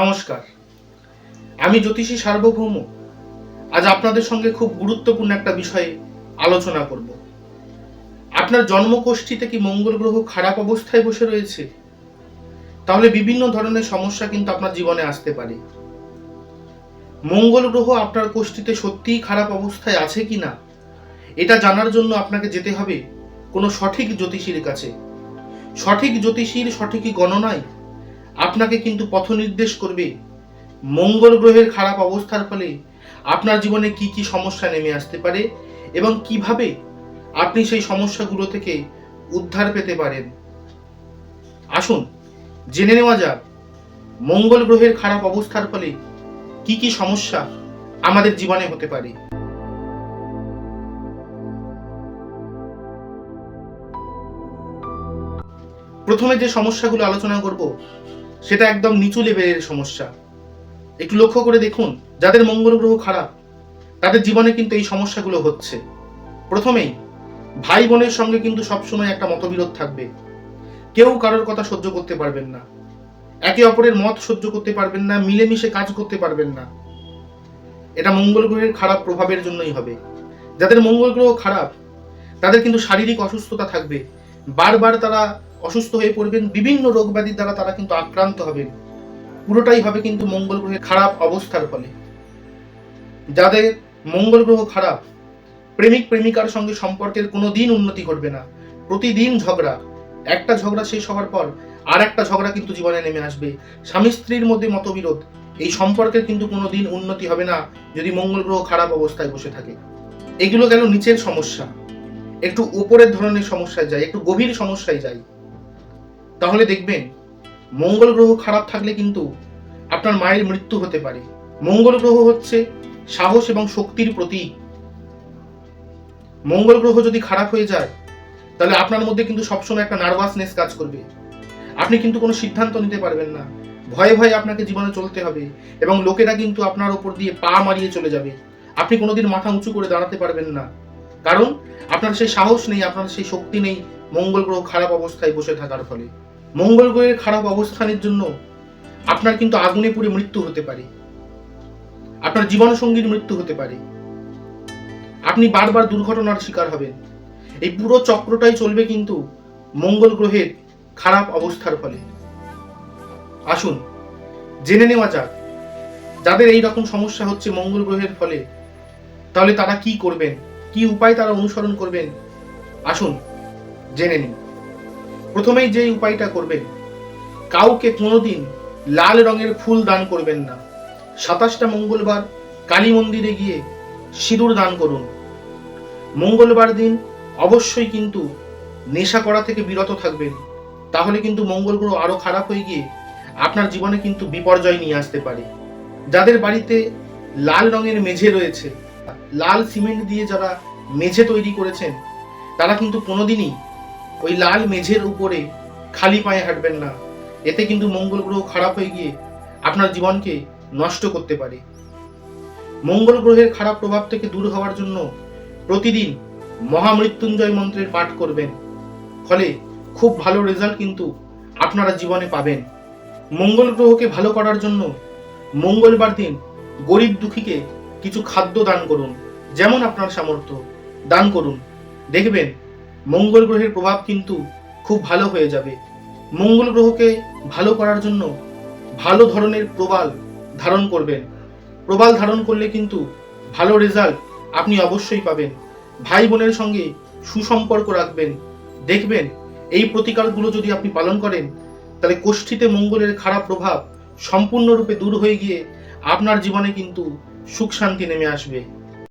নমস্কার। আমি জ্যোতিষী সার্বভৌম। আজ আপনাদের সঙ্গে খুব গুরুত্বপূর্ণ একটা বিষয়ে আলোচনা করব। আপনার জন্মকোষ্ঠীতে কি মঙ্গল গ্রহ খারাপ অবস্থায় বসে রয়েছে? তাহলে বিভিন্ন ধরনের সমস্যা কিন্তু আপনার জীবনে আসতে পারে। মঙ্গল গ্রহ আপনার কোষ্ঠীতে সত্যিই খারাপ অবস্থায় আছে কি না এটা জানার জন্য আপনাকে যেতে হবে কোনো সঠিক জ্যোতিষীর কাছে। সঠিক জ্যোতিষীর সঠিক গণনায় আপনাকে কিন্তু পথ নির্দেশ করবে। মঙ্গল গ্রহের খারাপ অবস্থার ফলে আপনার জীবনে কি কি সমস্যা নেমে আসতে পারে এবং কীভাবে আপনি সেই সমস্যাগুলো থেকে উদ্ধার পেতে পারেন। আসুন, জেনে নেওয়া যাক, মঙ্গল গ্রহের খারাপ অবস্থার ফলে কি কি সমস্যা আমাদের জীবনে হতে পারে। প্রথমে যে সমস্যাগুলো আলোচনা করব সেটা একদম নিচু লেভেলের সমস্যা। একটু লক্ষ্য করে দেখুন, যাদের মঙ্গল গ্রহ খারাপ, তাদের জীবনে কিন্তু এই সমস্যাগুলো হচ্ছে। প্রথমেই, ভাই বোনের সঙ্গে কিন্তু সবসময় একটা মতবিরোধ থাকবে। কেউ কারোর কথা সহ্য করতে পারবেন না। একে অপরের মত সহ্য করতে পারবেন না, মিলেমিশে কাজ করতে পারবেন না। এটা মঙ্গল গ্রহের খারাপ প্রভাবের জন্যই হবে। যাদের মঙ্গল গ্রহ খারাপ, তাদের কিন্তু শারীরিক অসুস্থতা থাকবে। বারবার তারা অসুস্থ হয়ে পড়বেন, বিভিন্ন রোগ ব্যাধির দ্বারা তারা কিন্তু আক্রান্ত হবেন। পুরোটাই হবে কিন্তু মঙ্গল গ্রহের খারাপ অবস্থার ফলে। যাদের মঙ্গল গ্রহ খারাপ, প্রেমিক প্রেমিকার সঙ্গে সম্পর্কের কোনো দিন উন্নতি ঘটবে না। প্রতিদিন ঝগড়া। একটা ঝগড়া শেষ হওয়ার পর আর একটা ঝগড়া কিন্তু জীবনে নেমে আসবে। স্বামী স্ত্রীর মধ্যে মতবিরোধ। এই সম্পর্কের কিন্তু কোনো দিন উন্নতি হবে না যদি মঙ্গল গ্রহ খারাপ অবস্থায় বসে থাকে। এগুলো গেল নিচের সমস্যা। একটু উপরের ধরনের সমস্যায় যায়, একটু গভীর সমস্যায় যায়। তাহলে দেখবেন, মঙ্গল গ্রহ খারাপ থাকলে কিন্তু আপনার মায়ের মৃত্যু হতে পারে। মঙ্গল গ্রহ হচ্ছে সাহস এবং শক্তির প্রতীক। মঙ্গল গ্রহ যদি খারাপ হয়ে যায়, তাহলে আপনার মধ্যে কিন্তু সবসময় একটা নার্ভাসনেস কাজ করবে। আপনি কিন্তু কোনো সিদ্ধান্ত নিতে পারবেন না। ভয়ে ভয়ে আপনাকে জীবনে চলতে হবে এবং লোকেরা কিন্তু আপনার ওপর দিয়ে পা মারিয়ে চলে যাবে। আপনি কোনোদিন মাথা উঁচু করে দাঁড়াতে পারবেন না। কারণ আপনার সেই সাহস নেই, আপনার সেই শক্তি নেই মঙ্গল গ্রহ খারাপ অবস্থায় বসে থাকার ফলে। মঙ্গল গ্রহের খারাপ অবস্থানের জন্য আপনার কিন্তু আগুনে পুড়ে মৃত্যু হতে পারে। আপনার জীবন সঙ্গীর মৃত্যু হতে পারে। আপনি বারবার দুর্ঘটনার শিকার হবেন। এই পুরো চক্রটাই চলবে কিন্তু মঙ্গল গ্রহের খারাপ অবস্থার ফলে। আসুন, জেনে নেওয়া যাক, যাদের এই রকম সমস্যা হচ্ছে মঙ্গল গ্রহের ফলে, তাহলে তারা কি করবেন? কি উপায় তারা অনুসরণ করবেন? আসুন, জেনে নিন। প্রথমেই যে উপায়টা করবেন, কাউকে কোনোদিন লাল রঙের ফুল দান করবেন না। সাতাশটা মঙ্গলবার কালী মন্দিরে গিয়ে সিঁদুর দান করুন। মঙ্গলবার দিন অবশ্যই কিন্তু নেশা করা থেকে বিরত থাকবেন। তাহলে কিন্তু মঙ্গল গ্রহ আরও খারাপ হয়ে গিয়ে আপনার জীবনে কিন্তু বিপর্যয় নিয়ে আসতে পারে। যাদের বাড়িতে লাল রঙের মেঝে রয়েছে, লাল সিমেন্ট দিয়ে যারা মেঝে তৈরি করেছেন, তারা কিন্তু কোনোদিনই ওই লাল মেঝের উপরে খালি পায়ে হাঁটবেন না। এতে কিন্তু মঙ্গল গ্রহ খারাপ হয়ে গিয়ে আপনার জীবনকে নষ্ট করতে পারে। মঙ্গল গ্রহের খারাপ প্রভাব থেকে দূর হওয়ার জন্য প্রতিদিন মহামৃত্যুঞ্জয় মন্ত্রের পাঠ করবেন। ফলে খুব ভালো রেজাল্ট কিন্তু আপনারা জীবনে পাবেন। মঙ্গল গ্রহকে ভালো করার জন্য মঙ্গলবার দিন গরিব দুঃখীকে কিছু খাদ্য দান করুন, যেমন আপনার সামর্থ্য, দান করুন। দেখবেন মঙ্গল গ্রহের প্রভাব কিন্তু খুব ভালো হয়ে যাবে। মঙ্গল গ্রহকে ভালো করার জন্য ভালো ধরনের প্রবাল ধারণ করবেন। প্রবাল ধারণ করলে কিন্তু ভালো রেজাল্ট আপনি অবশ্যই পাবেন। ভাই বোনের সঙ্গে সুসম্পর্ক রাখবেন। দেখবেন এই প্রতিকারগুলো যদি আপনি পালন করেন, তাহলে কোষ্ঠীতে মঙ্গলের খারাপ প্রভাব সম্পূর্ণরূপে দূর হয়ে গিয়ে আপনার জীবনে কিন্তু সুখ শান্তি নেমে আসবে।